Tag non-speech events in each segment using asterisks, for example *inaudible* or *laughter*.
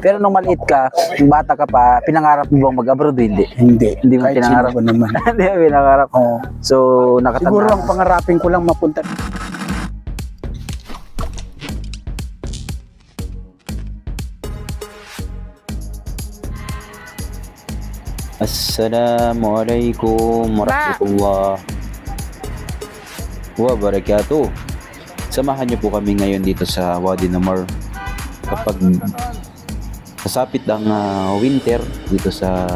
Pero nung maliit ka, nung bata ka pa, pinangarap mo bang mag-abroad? Hindi. hindi. Hindi mo Kahit pinangarap. sino naman. *laughs* Hindi mo pinangarap. Oo. So, nakatanda. Siguro ang pangarapin ko lang mapunta. Assalamualaikum warahmatullahi wabarakatuh. Samahan niyo po kami ngayon dito sa Wadi Namar kapag kasapit ang ah, winter dito sa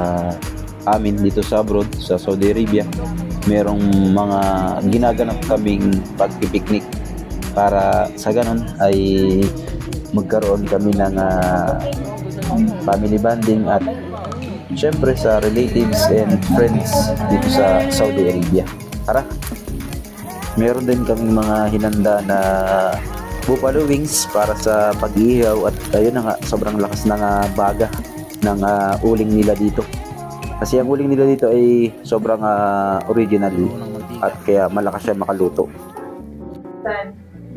amin dito sa abroad sa Saudi Arabia merong mga ginaganap kaming pagpipiknik para sa ganon ay magkaroon kami ng ah, family bonding at syempre sa relatives and friends dito sa Saudi Arabia. Tara! Meron din kaming mga hinanda na buffalo wings para sa pag-ihaw at ayun na nga, sobrang lakas ng ah, baga ng ah, uling nila dito. Kasi ang uling nila dito ay sobrang ah, original at kaya malakas siya makaluto.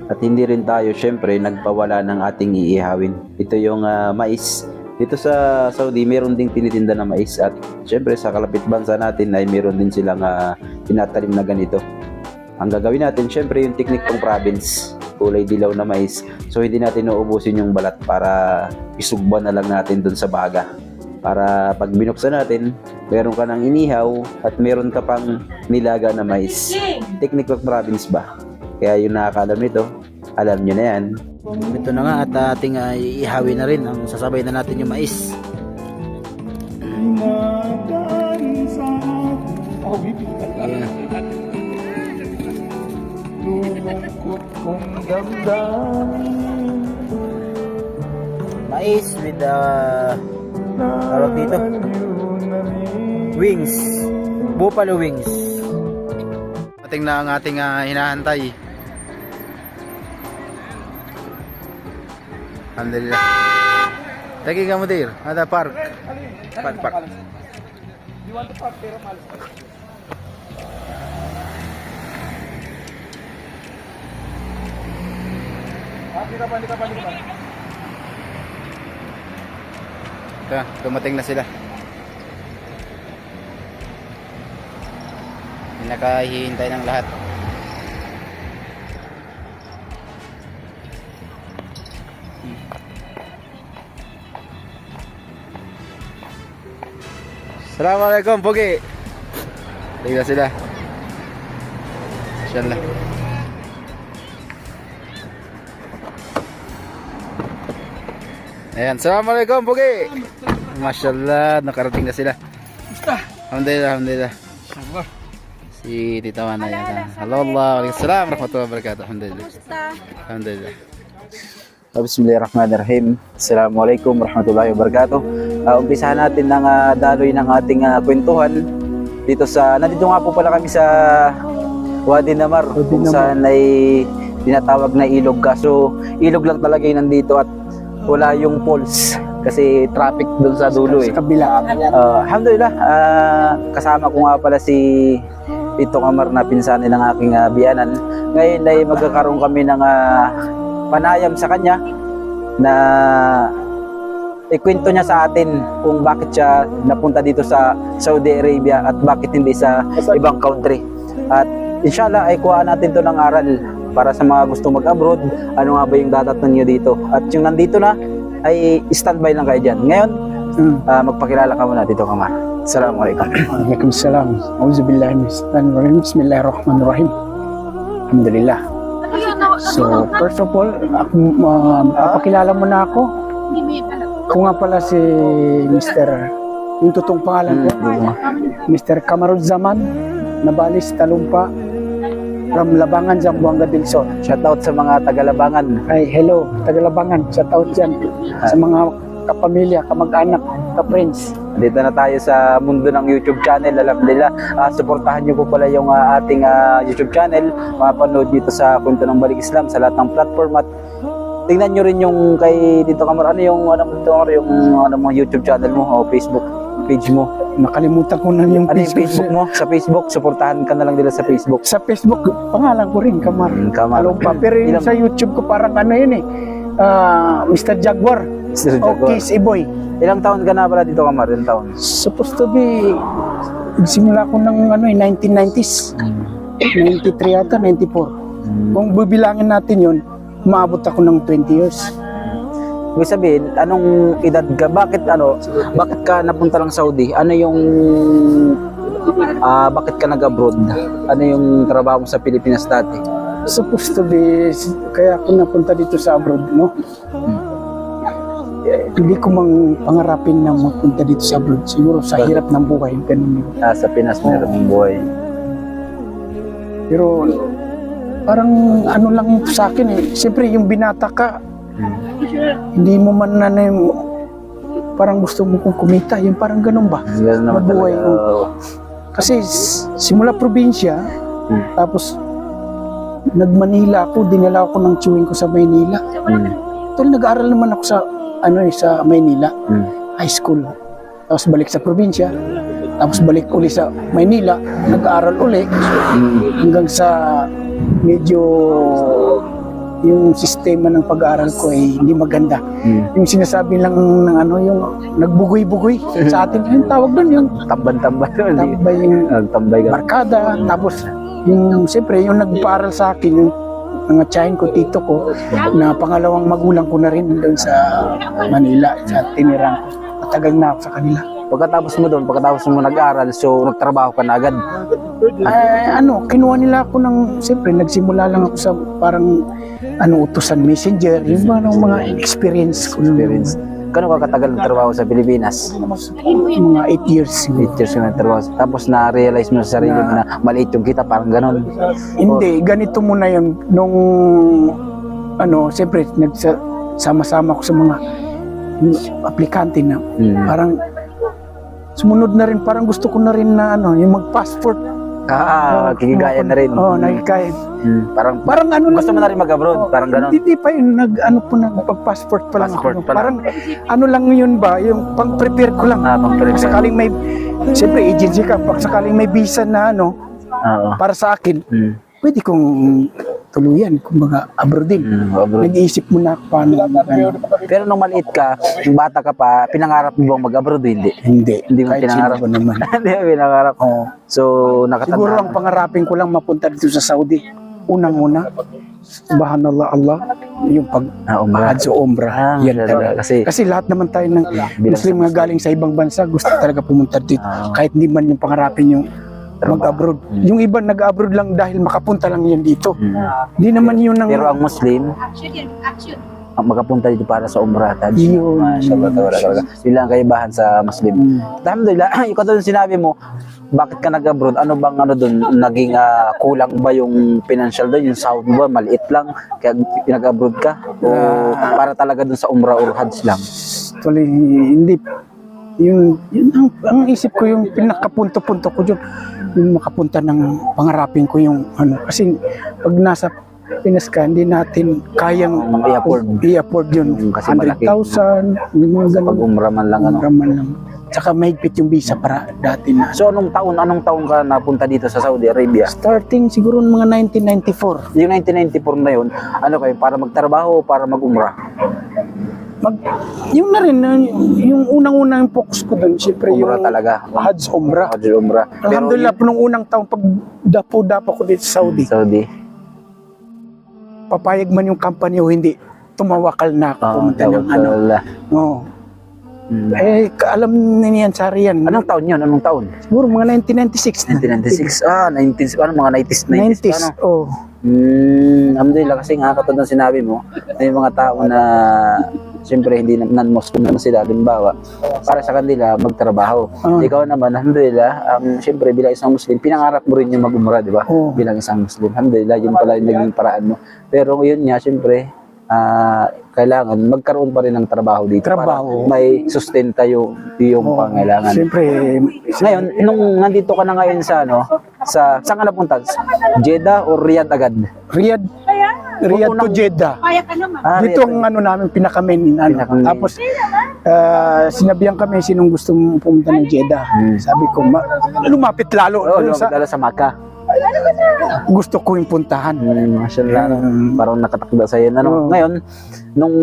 At hindi rin tayo syempre nagpawala ng ating iihawin. Ito yung ah, mais. Dito sa Saudi, meron ding tinitinda na mais at syempre sa kalapit bansa natin ay meron din silang ah, tinatanim na ganito. Ang gagawin natin, syempre yung technique ng province, kulay dilaw na mais. So hindi natin nauubusin yung balat para isugban na lang natin dun sa baga. Para pag binuksan natin, meron ka ng inihaw at meron ka pang nilaga na mais. Technique of province ba? Kaya yung nakakalam nito, alam nyo na yan. Ito na nga at ating uh, iihawin na rin ang sasabay na natin yung mais. Mais with uh, tawag dito? Wings. Buffalo wings. Ating na ang ating uh, hinahantay. Alhamdulillah Lagi ka mo dir. Ada park. Park park Ito, dumating na sila. Nakahihintay ng lahat. Assalamualaikum, Pogi. Tingnan sila. Inshallah. Ayan, Assalamualaikum, Pogi. Mashallah, nakarating na sila. Alhamdulillah, alhamdulillah. Si Tita Wana yan. Hello Allah, Waalaikumsalam, rahmatullahi wabarakatuh. Alhamdulillah. Alhamdulillah. Bismillahirrahmanirrahim. Assalamualaikum warahmatullahi wabarakatuh. Uh, umpisahan natin ng ah, daloy ng ating ah, kwentuhan dito sa nandito nga po pala kami sa Wadi Namar Wadi kung Namar. saan ay tinatawag na ilog kaso ilog lang talaga yung nandito at wala yung falls kasi traffic doon sa dulo eh. Sa kabila. Uh, alhamdulillah, ah, kasama ko nga pala si Tito Kamar na pinsan ng aking ah, biyanan. Ngayon ay magkakaroon kami ng ah, panayam sa kanya na ikwento niya sa atin kung bakit siya napunta dito sa Saudi Arabia at bakit hindi sa ibang country. At inshallah ay kuha natin to ng aral para sa mga gusto mag-abroad, ano nga ba yung dadatnan niyo dito. At yung nandito na, ay standby lang kayo dyan. Ngayon, Mm. Ah, magpakilala ka muna dito, Kamar. Assalamualaikum. Waalaikumsalam. Auzubillahi minasyaitanir Bismillahirrahmanirrahim. Alhamdulillah. So, first of all, uh, papakilala mo na ako. Ako nga pala si Mr. Yung totoong pangalan ko, Mr. Kamarudzaman, Nabalis Talumpa, from Labangan, Zamboanga del Sur. Shoutout sa mga taga-Labangan. Ay, hello, Tagalabangan, sa taon dyan, sa mga kapamilya, kamag-anak, ka-friends. Dito na tayo sa mundo ng YouTube channel. Alam nila, ah, suportahan niyo po pala yung ah, ating ah, YouTube channel. Mapanood dito sa Punto ng Balik Islam sa lahat ng platform at tingnan niyo rin yung kay Dito Kamar. Ano yung ano Dito yung ano mo YouTube channel mo o Facebook page mo. Nakalimutan ko na yung Ano yung Facebook mo? Sa Facebook, suportahan ka na lang nila sa Facebook. Sa Facebook, pangalan ko rin, Kamar. Mm, Kamar. Alumpa. Pero yung Ilang- sa YouTube ko parang ano yun eh. ah, Mr. Jaguar. O Jaguar. Kiss Iboy. Ilang taon ka na pala dito, Kamar? Ilang taon? Supposed to be, nagsimula ko ng ano, eh, 1990s. 93 yata, 94. Kung bibilangin natin yun, maabot ako ng 20 years. Ibig sabihin, anong edad ka? Bakit ano? Bakit ka napunta lang Saudi? Ano yung ah bakit ka nag-abroad? Ano yung trabaho mo sa Pilipinas dati? Supposed to be, kaya ako napunta dito sa abroad, no? Eh, hindi ko mang pangarapin na mapunta dito sa abroad. Siguro sa hirap ng buhay, ganun yun. Ah, sa Pinas meron mong buhay. Pero parang ano lang sa akin eh. Siyempre yung binata ka, hindi mo man na na yung, parang gusto mo kong kumita. Yung parang ganun ba? Ganun naman Mabuhay talaga. mo. Oo. Kasi s- simula probinsya, Hmm. tapos nag-Manila ako, dinala ako ng chewing ko sa Maynila. Mm. Tol, nag-aaral naman ako sa ano eh, sa Maynila, Mm. high school. Tapos balik sa probinsya, tapos balik uli sa Maynila, nag-aaral uli Mm. hanggang sa medyo yung sistema ng pag-aaral ko ay hindi maganda. Mm. Yung sinasabi lang ng ano, yung nagbugoy-bugoy sa atin, yung tawag doon, yung Tamban-tamban. *laughs* Tambay yung Nagtambay ka. barkada, tapos yung siyempre yung nagpaaral sa akin yung mga tiyahin ko, tito ko, na pangalawang magulang ko na rin doon sa Manila, sa tinirang. Matagal na ako sa kanila. Pagkatapos mo doon, pagkatapos mo nag-aral, so nagtrabaho ka na agad. Ay, ano, kinuha nila ako ng, siyempre, nagsimula lang ako sa parang, ano, utusan messenger, yung mga, mga experience ko. Experience. Kano ka katagal nagtrabaho sa Pilipinas? Mga 8 years. siguro. 8 years ka nagtrabaho. Tapos na-realize mo sa sarili mo na maliit yung kita, parang ganon. Hindi, ganito muna yun. Nung, ano, siyempre, nagsama-sama ko sa mga aplikante na Mm. parang sumunod na rin, parang gusto ko na rin na ano, yung mag-passport. Ah, kikigaya na rin. Oo, oh, nakikaya. Mm. Parang Parang ano gusto mo na rin mag-abroad, parang ganon. Hindi pa yun, nag, ano po, nagpag-passport pa lang Passport ako. pa. Parang, ano lang yun ba, yung pang-prepare ko lang. Ah, pang-prepare. Pag sakaling may, siyempre agency ka, pag sakaling may visa na ano, Oo. para sa akin, Mm. Pwede kong tuluyan, kumbaga abroad din. Mm, abroad. Nag-iisip muna ako paano. ano. Pero nung maliit ka, nung bata ka pa, pinangarap mo bang mag-abroad? Hindi. Hindi. Hindi mo Kahit pinangarap. ko naman. *laughs* Hindi mo pinangarap. Oo. So, nakatanda. Siguro ang pangarapin ko lang mapunta dito sa Saudi. Unang-una, subhanallah Allah, yung pag Ah, umrah. O Umrah. Ah, yan talaga. Kasi- Kasi lahat naman tayo ng Muslim sa- nga galing sa ibang bansa, gusto talaga pumunta dito. Ah. Kahit hindi man yung pangarapin yung. Mag-abroad. Mm. Yung iba nag-abroad lang dahil makapunta lang yan dito. Mm. Hindi naman yun ang... Pero ang Muslim, ang makapunta dito para sa umrah. Taj. Yun. Mashallah, talaga, talaga. Yun lang kaibahan sa Muslim. Mm. Alhamdulillah, *clears throat* yung katulad sinabi mo, bakit ka nag-abroad? Ano bang ano doon? Naging ah, kulang ba yung financial doon? Yung sahod ba? Maliit lang? Kaya nag-abroad ka? O para talaga doon sa umrah or hajj lang? Actually, hindi. Yun, yun ang, ang isip ko yung pinakapunto-punto ko dyan. Yung makapunta ng pangarapin ko yung ano. Kasi pag nasa Pinas ka, hindi natin kayang I-afford. i-afford yun. Mm, kasi malaki. 100,000, yung mga Pag ganun. umrah man lang ano. Raman lang. Tsaka mahigpit yung visa para dati na. So anong taon, anong taon ka napunta dito sa Saudi Arabia? Starting siguro mga 1994. Yung 1994 na yun, ano kayo, para magtrabaho o para mag-umrah? Mag, yung na rin, yung unang-unang focus ko doon, syempre yung Umrah talaga. Hajj Umrah. Hajj. Pero Alhamdulillah, po nung unang taon, pag dapo-dapo ko dito sa Saudi, Saudi. papayag man yung company o hindi, tumawakal na ako Ah, pumunta ng ano. Oo. Mm. Eh, alam na niyan, sari yan. Anong taon yun? Anong taon? Siguro mga 1996 na. 1996. Ah, 19, ano, mga 90s, 90s, 90s, ano? oh. Hmm, alhamdulillah kasi nga katulad ng sinabi mo, may mga tao na siyempre hindi non-Muslim naman sila, halimbawa, para sa kanila magtrabaho. Ah. Ikaw naman, alhamdulillah, um, siyempre bilang isang Muslim, pinangarap mo rin yung mag-umrah, di ba? Oo. Bilang isang Muslim. Alhamdulillah, yun pala yung naging paraan mo. Pero yun nga, siyempre, ah, kailangan magkaroon pa rin ng trabaho dito. Trabaho. Para may sustenta yung, yung Oo. pangailangan. Siyempre, Ngayon, nung nandito ka na ngayon sa ano, sa saan ka napunta? Jeddah o Riyadh agad? Riyadh, Riyadh to Jeddah. Ah, Dito ang ano namin, pinaka-main. Ano. Pinaka-main. Tapos, ah, sinabihan kami sinong gusto pumunta ng Jeddah. Hmm. Sabi ko, ma- lumapit lalo. Doon lumapit sa, lalo sa Maka. Gusto ko yung puntahan. Mm, mashallah. Mm. Parang nakatakda sa iyo. Ano? Oo. Ngayon, nung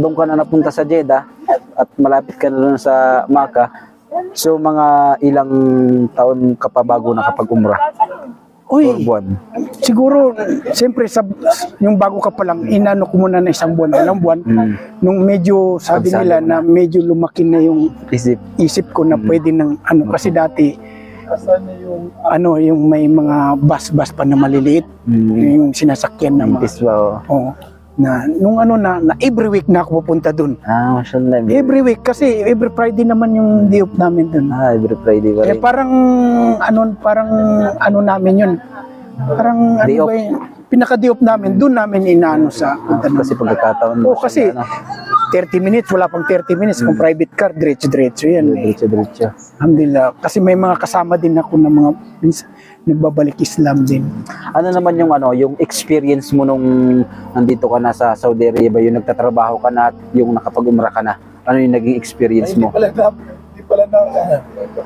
doon ka na napunta sa Jeddah at malapit ka na doon sa Makkah, so mga ilang taon ka pa bago nakapag-umrah? Uy, buwan? siguro, siyempre, sa, yung bago ka pa lang, inano ko muna na isang buwan, ilang buwan. Mm. Nung medyo, sabi Pagsali nila na medyo lumaki na yung Isip. isip ko na Mm. pwede ng ano kasi dati ano yung may mga bus-bus pa na maliliit Mm. yung sinasakyan na mga ba? oh? oh, na nung ano na, na every week na ako pupunta dun Ah, mashallah. every week kasi every Friday naman yung diop namin dun Ah, every Friday ba eh parang ano parang ano namin yun parang ano ba yun pinaka-diop namin dun namin inaano sa Ah, kasi pagkakataon Oo, kasi ano, 30 minutes wala pang 30 minutes kung private car diretso-diretso yan eh. diretso-diretso. Alhamdulillah. Kasi may mga kasama din ako na mga pins- nagbabalik Islam din. Ano naman yung ano, yung experience mo nung nandito ka na sa Saudi Arabia, yung nagtatrabaho ka na at yung nakapag-umrah ka na? Ano yung naging experience mo?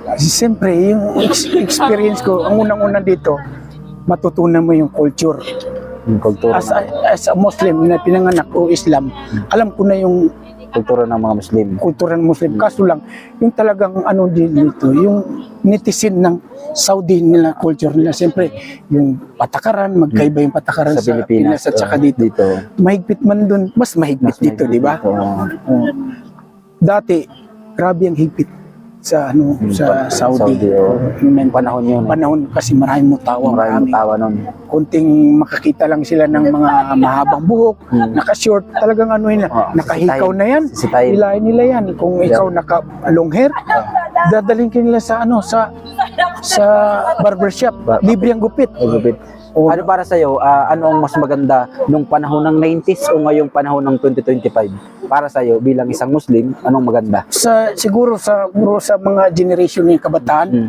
Kasi siyempre, yung ex- experience ko, ang unang-una dito, matutunan mo yung culture. Yung kultura, As a, as a Muslim na pinanganak o Islam, alam ko na yung kultura ng mga Muslim. kultura ng Muslim. Kaso lang, yung talagang ano din dito, yung netizen ng Saudi nila, culture nila, siyempre, yung patakaran, magkaiba yung patakaran Sa sa, Pilipinas. Pinas at saka oh, dito. dito. Mahigpit man dun, mas mahigpit Mas dito, di ba? oo. Oo. Dati, grabe ang higpit sa ano Hmm, sa Saudi. Saudi, oo. Yung Panahon yun. eh. panahon kasi maraming mutawa, Maraming maraming tawa nun. kunting makakita lang sila ng mga mahabang buhok, Hmm. naka-short, talagang ano yun, Oo, nakahikaw na yan. Sisitahin. Ilahin nila yan. Kung ikaw naka long hair, dadalhin ka nila sa ano sa sa barbershop. Ba- Libre ang gupit. Magupit. Oo. Ano para sa'yo, ah, ano ang mas maganda nung panahon ng 90s o ngayong panahon ng 2025? Para sa'yo, bilang isang Muslim, anong maganda? Sa siguro sa siguro sa mga generation ng kabataan, Hmm.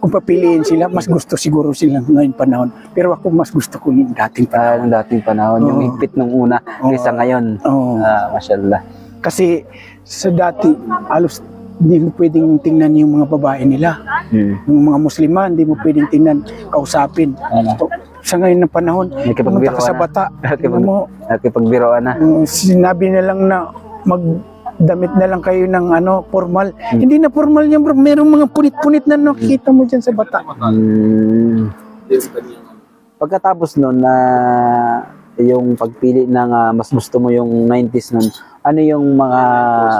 kung papiliin sila, mas gusto siguro sila ngayong panahon. Pero ako mas gusto ko yung dating Ah, panahon. ng dating panahon, yung Oo. higpit nung una kaysa ngayon. Oo. Ah, mashallah. Kasi sa dati, alos hindi mo pwedeng tingnan yung mga babae nila. Hmm. Yung mga musliman, hindi mo pwedeng tingnan, kausapin. Ano? Sa ngayon ng panahon, pumunta ka sa bata. *laughs* Nakipag- mo, Nakipagbiroan na. Mm, sinabi na lang na magdamit na lang kayo ng ano formal. Hindi na formal yan bro. Merong mga punit-punit na nakikita mo dyan sa bata. Hmm. Pagkatapos nun na yung pagpili ng ah, mas gusto mo yung 90s nun, ano yung mga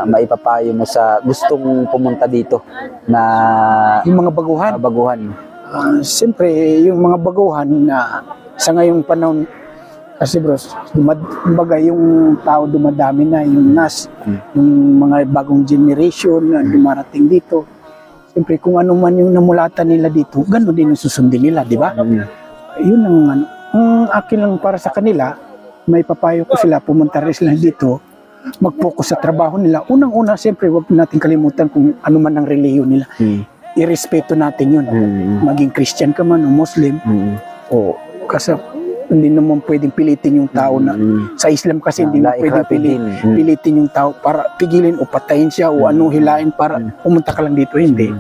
maipapayo mo sa gustong pumunta dito na Yung mga baguhan. ah, baguhan? Ah, Siyempre, yung mga baguhan na sa ngayong panahon, kasi bro, dumad, kumbaga yung tao dumadami na, yung nas, Hmm. yung mga bagong generation na dumarating dito. Siyempre, kung ano man yung namulatan nila dito, gano'n din ang susundin nila, di ba? Hmm. yun ang ano. Ang akin lang para sa kanila, may papayo ko sila, pumunta rin sila dito, mag-focus sa trabaho nila. Unang-una, siyempre, huwag natin kalimutan kung ano man ang reliyon nila. Hmm. Irespeto natin yun. Hmm. Maging Christian ka man o Muslim, Hmm. o kasi hindi naman pwedeng pilitin yung tao na Hmm. sa Islam kasi hindi mo pwedeng ikraha fi pili, din. Hmm. pilitin yung tao para pigilin o patayin siya o ano hilain para pumunta ka lang dito. Hindi.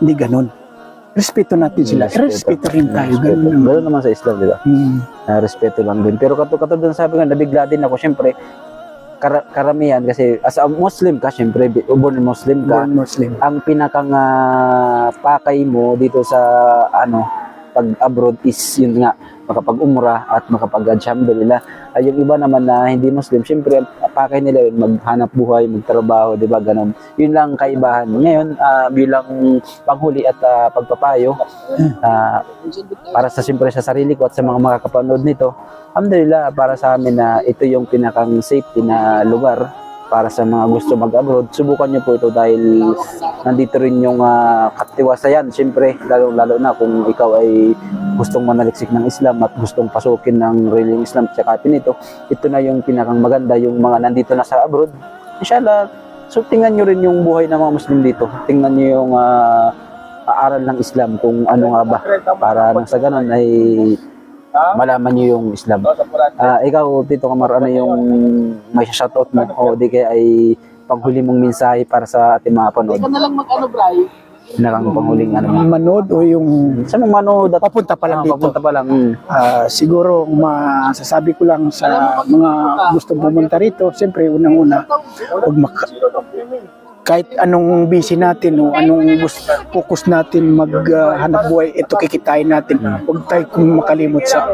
Hindi ganun. Respeto natin sila. Respeto rin tayo. Respeto. Ganun naman. Ganun naman sa Islam, di ba? Hmm. Ah, respeto lang din. Pero katulad katulad ng sabi ko, nabigla din ako. Siyempre, kara- karamihan kasi as a Muslim ka, siyempre, bi- born Muslim ka, Born Muslim. ang pinakang ah, pakay mo dito sa ano pag abroad is yun nga makapag-umrah at makapag alhamdulillah ay yung iba naman na hindi Muslim syempre pakay nila yun maghanap buhay magtrabaho di ba? Ganun. Yun lang ang kaibahan. Ngayon ah, bilang panghuli at ah, pagpapayo ah, para sa siyempre sa sarili ko at sa mga makakapanood nito alhamdulillah para sa amin na ito yung pinakang safety na lugar para sa mga gusto mag-abroad, subukan nyo po ito dahil nandito rin yung uh, katiwasayan. Siyempre, lalo-lalo na kung ikaw ay gustong manaliksik ng Islam at gustong pasukin ng reliyong Islam at yakapin ito, ito na yung pinakang maganda, yung mga nandito na sa abroad. Inshallah, so tingnan nyo rin yung buhay ng mga Muslim dito. Tingnan nyo yung ah, aaral ng Islam kung ano nga ba. Para nang sa ganun ay malaman nyo yung Islam. Ah, ikaw, Tito Kamar, ano yung may shoutout mo o di kaya ay panghuli mong mensahe para sa ating mga panood? Ikaw na lang mag-ano, Bray. Pinakang panghuling ano mo. manood o yung Sa mga manood at papunta pa lang Ah, dito. Papunta pa lang. mm. Ah, siguro masasabi ko lang sa mga gustong pumunta rito, siyempre unang-una, huwag maka- kahit anong busy natin o anong gusto, focus natin maghanap buhay, ito kikitain natin. Huwag tayo kung makalimot sa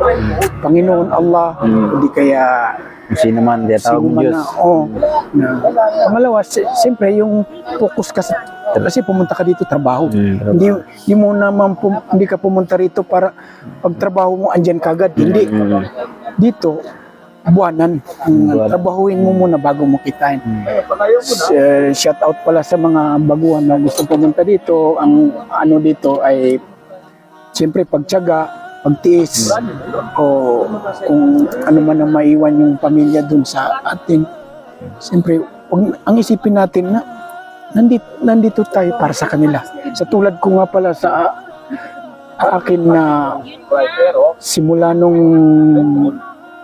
Panginoon Allah, hindi kaya sino man, di tawag Diyos. na, oh, na, si- siyempre yung focus ka sa, kasi pumunta ka dito trabaho. Mm. Hindi, hindi mo naman pum- hindi ka pumunta rito para pagtrabaho mo andyan kagad. Hindi. Mm. Dito, buwanan. Ang trabahuin mo muna bago mo kitain. S- eh, shout out pala sa mga baguhan na gusto pumunta dito. Ang ano dito ay siyempre pagtiyaga, pagtiis o kung ano man ang maiwan yung pamilya dun sa atin. Siyempre, ang isipin natin na nandito, nandito tayo para sa kanila. Sa tulad ko nga pala sa a- akin na simula nung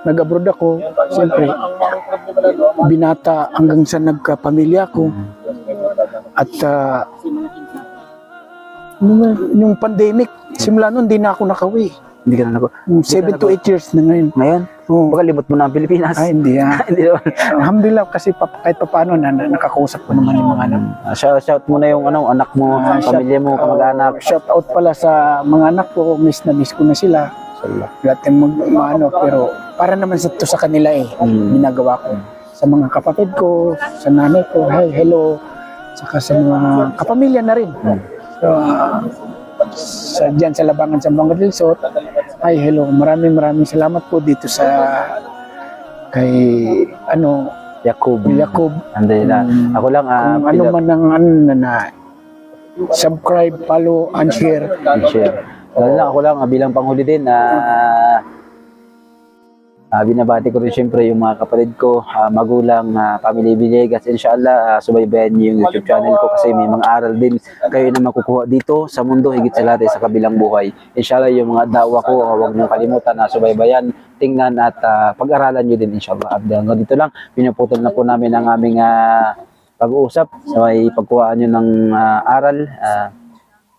nag-abroad ako, siyempre, binata hanggang sa nagkapamilya ko. At ah, nung, nung pandemic, simula nun, hindi na ako nakawi. Hindi ka na nako. 7 to 8 years na ngayon. Ngayon, Oo. baka limot mo na ang Pilipinas. Ay, hindi ah. *laughs* Hindi naman. Alhamdulillah kasi pa, kahit pa paano na, na nakakausap ko naman yung mga anak. Ah, shout, shout mo na yung ano, anak mo, Ah, pamilya mo, shout- kamag-anak. oh, shout out pala sa mga anak ko, miss na miss ko na sila. Lahat yung mag, maano, pero para naman sa to sa kanila eh, Mm. ginagawa ko. Sa mga kapatid ko, sa nanay ko, hi, hello. Saka sa mga kapamilya na rin. So, ah, sa, dyan sa Labangan sa Bangor del Sur, hi, hello. Maraming maraming salamat po dito sa kay ano Jacob. Jacob Anday na. Mm. Ako lang, ah, kung ano man ang ano na, na subscribe, follow, and share. share. Lalo lang, ako lang, ah, bilang panghuli din, na ah, binabati ko rin siyempre yung mga kapatid ko, ah, magulang, ah, family Villegas. Inshallah, ah, subaybayan niyo yung YouTube channel ko kasi may mga aral din kayo na makukuha dito sa mundo, higit sa lahat ay sa kabilang buhay. Inshallah, yung mga dawa ko, ah, huwag niyong kalimutan na subaybayan, tingnan at ah, pag-aralan niyo din, inshallah. At hanggang dito lang, pinuputol na po namin ang aming ah, pag-uusap sa may pagkuhaan nyo ng ah, aral. Ah,